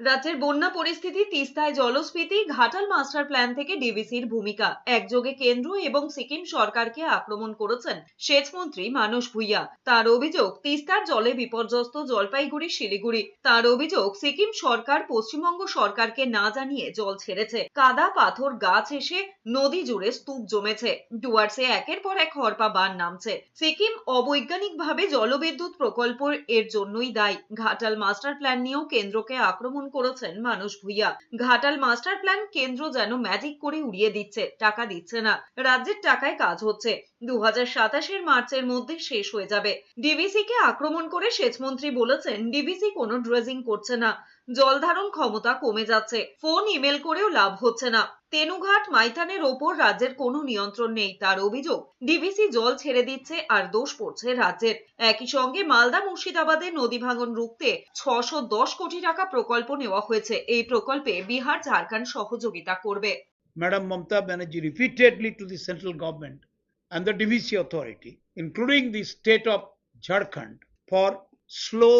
রাজ্যের বন্যা পরিস্থিতি, তিস্তায় জলস্ফীতি, ঘাটাল মাস্টার প্ল্যান থেকে ডিভিসির ভূমিকা। একযোগে কেন্দ্র এবং সিকিম সরকারকে আক্রমণ করেছেন সেচমন্ত্রী মানস ভুইয়া। তার অভিযোগ, তিস্তার জলে বিপর্যস্ত জলপাইগুড়ি, শিলিগুড়ি। তার অভিযোগ, সিকিম সরকার পশ্চিমবঙ্গ সরকারকে না জানিয়ে জল ছেড়েছে। কাদা, পাথর, গাছ এসে নদী জুড়ে স্তূপ জমেছে। ডুয়ার্সে একের পর এক হরপা বান নামছে। সিকিম অবৈজ্ঞানিকভাবে জলবিদ্যুৎ প্রকল্প এর জন্যই দায়ী। ঘাটাল মাস্টার প্ল্যান নিয়েও কেন্দ্রকে আক্রমণ করেছেন মানুষ ভুইয়া। ঘাটাল মাস্টার প্ল্যান কেন্দ্র যেন ম্যাজিক করে উড়িয়ে দিচ্ছে, টাকা দিচ্ছে না। রাজ্যের টাকায় কাজ হচ্ছে। দু হাজার মার্চের মধ্যে শেষ হয়ে যাবে। ডিভিসি কে আক্রমণ করে সেচমন্ত্রী বলেছেন, ডিবিসি কোনো ড্রেজিং করছে না। জল ধারণ ক্ষমতা কমে যাচ্ছে। ফোন ইমেল করেও লাভ হচ্ছে না। তেনুঘাট মাইথানের ওপর রাজ্যের কোনো নিয়ন্ত্রণ নেই তার অভিযোগ। ডিভিসি জল ছেড়ে দিচ্ছে আর দোষ পড়ছে রাজ্যের। একই সঙ্গে মালদা মুর্শিদাবাদে নদী ভাঙন রুখতে ছশো দশ কোটি টাকা প্রকল্প নেওয়া হয়েছে। এই প্রকল্পে বিহার ঝাড়খণ্ড সহযোগিতা করবে। Madam Mamata Banerjee repeatedly to the central government and the DVC authority, including the state of Jharkhand, for slow,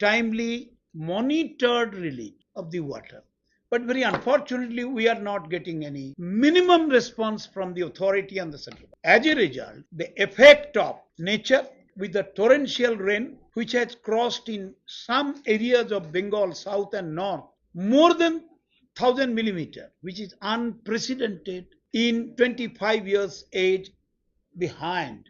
timely, monitored release of the water. But very unfortunately, we are not getting any minimum response from the authority and the central. As a result, the effect of nature with the torrential rain, which has crossed in some areas of Bengal, south and north, more than 1000 millimeter, which is unprecedented in 25 years age behind